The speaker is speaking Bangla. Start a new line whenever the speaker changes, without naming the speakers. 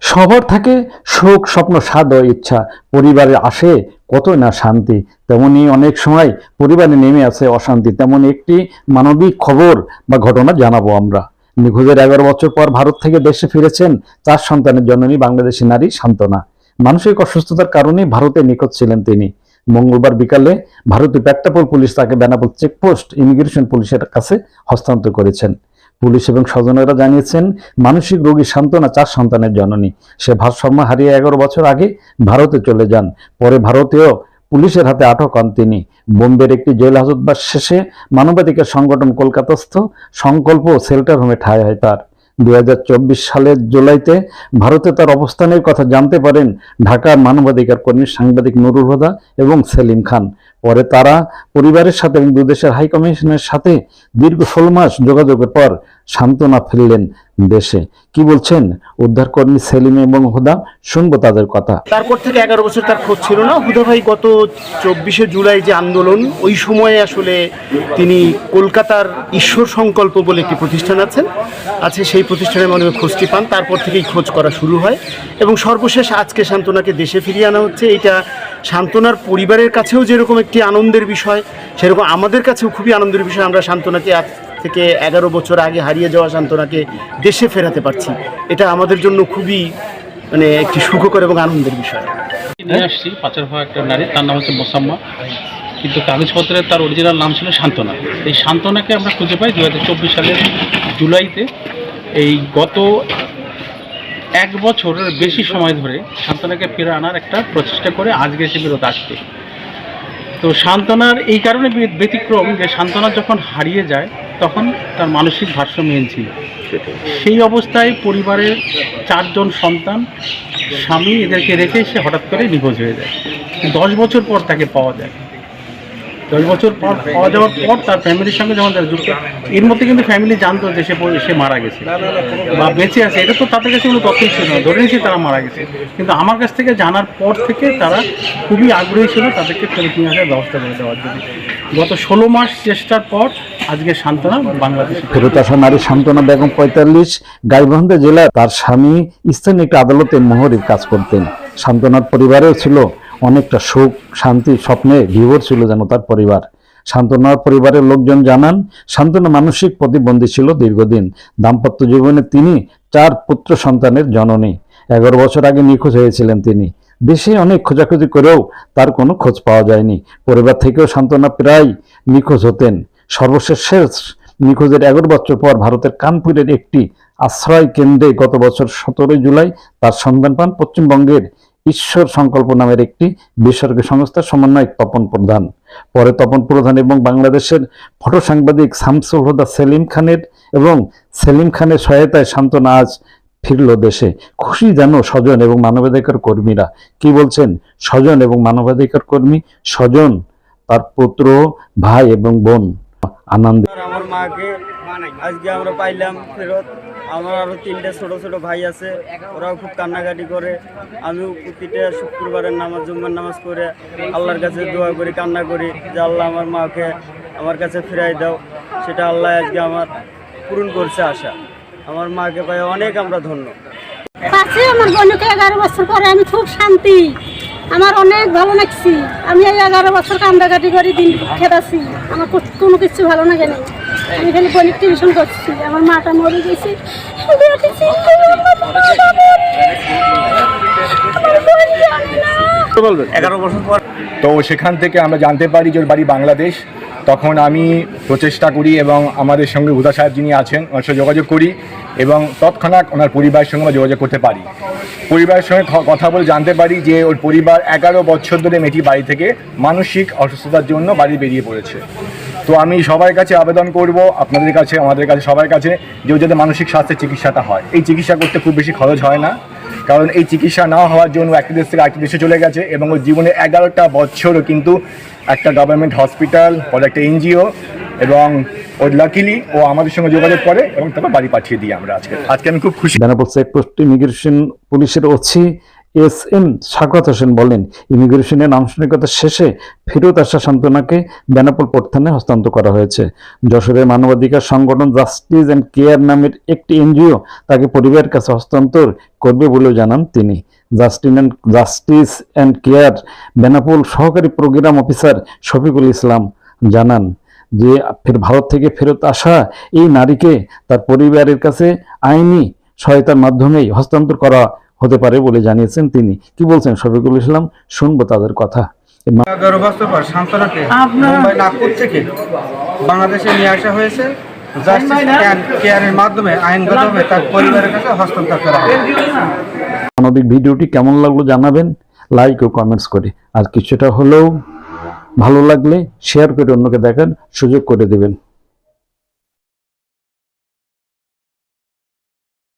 সবার থাকে সুখ, স্বপ্ন, স্বাদ ও ইচ্ছা। পরিবারে আসে কত না শান্তি। তেমনি অনেক সময় পরিবারে নেমে আসে অশান্তি। তেমন একটি মানবিক খবর বা ঘটনা জানাব আমরা। নিখোঁজের এগারো বছর পর ভারত থেকে দেশে ফিরেছেন চার সন্তানের জননী বাংলাদেশি নারী সান্ত্বনা মানসিক অসুস্থতার কারণে ভারতে নিখোঁজ ছিলেন তিনি। মঙ্গলবার বিকালে ভারতীয় পেট্টাপোল পুলিশ তাকে বেনাপোল চেকপোস্ট ইমিগ্রেশন পুলিশের কাছে হস্তান্তর করেছেন। পুলিশ এবং স্বজনেরা জানিয়েছেন, মানসিক রোগী সান্ত্বনা চার সন্তানের জননী। সে ভারসাম্য হারিয়ে এগারো বছর আগে ভারতে চলে যান। পরে ভারতেও পুলিশের হাতে আটক হন তিনি। বোম্বের একটি জেল হাজতবাস শেষে মানবাধিকার সংগঠন কলকাতাস্থ সংকল্প সেল্টার হোমে ঠাঁই হয় তার। দুই হাজার চব্বিশ সালের জুলাইতে ভারতে তার অবস্থানের কথা জানতে পারেন ঢাকার মানবাধিকার কর্মী সাংবাদিক নুরুল হুদা এবং সেলিম খান। পরে তারা পরিবারের সাথে এবং দুদেশের হাইকমিশনের সাথে দীর্ঘ ষোলো মাস যোগাযোগের পর সান্ত্বনা ফিরলেন দেশে। কি বলছেন? উদ্ধারকর্মী সেলিম এবং হুদা, শুনব তাদের কথা।
তারপর থেকে এগারো বছর তার খোঁজ ছিল না। হুদা ভাই গত চব্বিশে জুলাই যে আন্দোলন, ওই সময়ে আসলে তিনি কলকাতার ঈশ্বর সংকল্প বলে একটি প্রতিষ্ঠান আছেন। আছে সেই প্রতিষ্ঠানের মনে খোঁজটি পান। তারপর থেকেই খোঁজ করা শুরু হয়। এবং সর্বশেষ আজকে শান্তনাকে দেশে ফিরিয়ে আনা হচ্ছে। এটা শান্তনার পরিবারের কাছেও যেরকম একটি আনন্দের বিষয়, সেরকম আমাদের কাছেও খুবই আনন্দের বিষয়। আমরা শান্তনাকে থেকে এগারো বছর আগে হারিয়ে যাওয়া সান্ত্বনাকে দেশে ফেরাতে পারছি। এটা আমাদের জন্য খুবই মানে একটি সুখকর এবং আনন্দের বিষয়।
নিয়ে আসছি, পাচার হওয়া একটা নারী, তার নাম হচ্ছে মোসাম্মা। কিন্তু কাগজপত্রে তার অরিজিনাল নাম ছিল শান্তনা এই শান্তনাকে আমরা খুঁজে পাই দু হাজার চব্বিশ সালের জুলাইতে। এই গত এক বছরের বেশি সময় ধরে শান্তনাকে ফিরে আনার একটা প্রচেষ্টা করে আজকে এসে বিরত আসছে। তো শান্তনার এই কারণে ব্যতিক্রম যে শান্তনা যখন হারিয়ে যায় তখন তার মানসিক ভারসাম্যহীন ছিল সেই অবস্থায় পরিবারের চারজন সন্তান স্বামী এদেরকে রেখে সে হঠাৎ করে নিখোঁজ হয়ে যায়। দশ বছর পর তাকে পাওয়া যায়। দশ বছর পর পাওয়া যাওয়ার পর তার ফ্যামিলির সঙ্গে যখন তারা যুক্ত, এর মধ্যে কিন্তু ফ্যামিলি জানতো যে সে সে মারা গেছে বা বেঁচে আছে। এটা তো তাদের কাছে কোনো তথ্যই ছিল না। ধরে নিয়েছে তারা মারা গেছে। কিন্তু আমার কাছ থেকে জানার পর থেকে তারা খুবই আগ্রহী ছিল তাদেরকে ফেরত নিয়ে আসার ব্যবস্থা করে দেওয়ার জন্য। গত ষোলো মাস চেষ্টার পর আজকে সান্ত্বনা বাংলাদেশে।
ফেরত আসা নারী সান্ত্বনা বেগম পঁয়তাল্লিশ, গাইবান্ধা জেলার তার স্বামী স্থানীয় একটি আদালতে মোহরের কাজ করতেন। সান্ত্বনার পরিবারেও ছিল অনেকটা সুখ, শান্তি, স্বপ্নে বিভোর ছিল যেন তার পরিবার। সান্ত্বনার পরিবারের লোকজন জানান, সান্ত্বনা মানসিক প্রতিবন্ধী ছিল দীর্ঘদিন। দাম্পত্য জীবনে তিনি চার পুত্র সন্তানের জননী। এগারো বছর আগে নিখোঁজ হয়েছিলেন তিনি। দেশে অনেক খোঁজাখুঁজি করেও তার কোনো খোঁজ পাওয়া যায়নি। পরিবার থেকেও সান্ত্বনা প্রায় নিখোঁজ হতেন। সর্বশেষ শেষ নিখোঁজের এগারো বছর পর ভারতের কানপুরের একটি আশ্রয় কেন্দ্রে গত বছর সতেরোই জুলাই তার সন্ধান পান পশ্চিমবঙ্গের ঈশ্বর সংকল্প নামের একটি বেসরকারি সংস্থার সমন্বয়ক তপন প্রধান। পরে তপন প্রধান এবং বাংলাদেশের ফটো সাংবাদিক শামসুল হুদা সেলিম খানের এবং সেলিম খানের সহায়তায় সান্ত্বনা আজ ফিরল দেশে। খুশি যেন স্বজন এবং মানবাধিকার কর্মীরা। কি বলছেন? স্বজন এবং মানবাধিকার কর্মী স্বজন, তার পুত্র, ভাই এবং বোন। আনন্দে।
আর আমার মাকে আজকে আমরা পাইলাম ফেরত। আমার আরও তিনটে ছোট ছোট ভাই আছে ওরাও খুব কান্নাকাটি করে। আমিও প্রতিটা শুক্রবারের নামাজ জুম্মার নামাজ করে আল্লাহর কাছে দোয়া করি কান্না করি যে আল্লাহ আমার মাকে আমার কাছে ফিরাই দাও। সেটা আল্লাহ আজকে আমার পূরণ করছে আশা। আমার মাকে পাই অনেক আমরা ধন্য।
আমার বোনকে এগারো বছর পরে আমি খুব শান্তি। আমার অনেক ভালো লাগছি। আমি এই এগারো বছর কান্দাকাটি করে দিন খেটাছি আমার কোনো কিছু ভালো লাগে না আমি খালি বোনিক টিউশন করছি। আমার মাটা মরে গেছে। আমার
এগারো বছর পর।
তো সেখান থেকে আমরা জানতে পারি যে ওর বাড়ি বাংলাদেশ। তখন আমি প্রচেষ্টা করি এবং আমাদের সঙ্গে হুদা সাহেব যিনি আছেন ওনার সাথে যোগাযোগ করি এবং তৎক্ষণাৎ ওনার পরিবারের সঙ্গে আমরা যোগাযোগ করতে পারি। পরিবারের সঙ্গে কথা বলে জানতে পারি যে ওর পরিবার এগারো বছর ধরে মেয়েটি বাড়ি থেকে মানসিক অসুস্থতার জন্য বাড়ি বেরিয়ে পড়েছে। তো আমি সবার কাছে আবেদন করব, আপনাদের কাছে, আমাদের কাছে, সবার কাছে, যে যাতে মানসিক স্বাস্থ্যের চিকিৎসাটা হয়। এই চিকিৎসা করতে খুব বেশি খরচ হয় না, কারণ এই চিকিৎসা না হওয়ার জন্য একটি দেশ থেকে আরেকটি দেশে চলে গেছে এবং ওর জীবনে এগারোটা বছরও কিন্তু একটা গভর্নমেন্ট হসপিটাল পরে একটা এনজিও এবং ওর লাকিলি ও আমাদের সঙ্গে যোগাযোগ করে এবং তারপর বাড়ি পাঠিয়ে দিই আমরা আজকে। আজকে আমি খুব খুশি।
বেনাপোল চেকপোস্ট ইমিগ্রেশন পুলিশের OC S M Shakat Hossain বলেন, ইমিগ্রেশনের আনুষ্ঠানিকতা শেষে ফেরত আসা সান্ত্বনাকে বেনাপোল প্রত্যানে হস্তান্তর করা হয়েছে। যশোরের মানবাধিকার সংগঠন জাস্টিস অ্যান্ড কেয়ার নামের একটি এনজিও তাকে পরিবারের কাছে হস্তান্তর করবে বলেও জানান তিনি। Justin and, justice and care Benapole সহকারী প্রোগ্রাম অফিসার শফিকুল ইসলাম জানান যে, ফের ভারত থেকে ফেরত আসা এই নারীকে তার পরিবারের কাছে আইনি সহায়তার মাধ্যমেই হস্তান্তর করা হতে পারে বলে জানিয়েছেন তিনি। কি বলছেন শফিকুল ইসলাম? শুনব তাদের কথা।
এগারো বছর পর সান্ত্বনাকে মুম্বাই নাগপুর থেকে বাংলাদেশে নিয়ে আসা হয়েছে। কেয়ারের মাধ্যমে আইনগতভাবে তার পরিবারের কাছে হস্তান্তর করা হবে।
মানবিক ভিডিওটি কেমন লাগল জানাবেন? লাইক ও কমেন্টস করে। আর কিছুটা হলেও ভালো লাগলে শেয়ার করে অন্যকে দেখার সুযোগ করে দেবেন।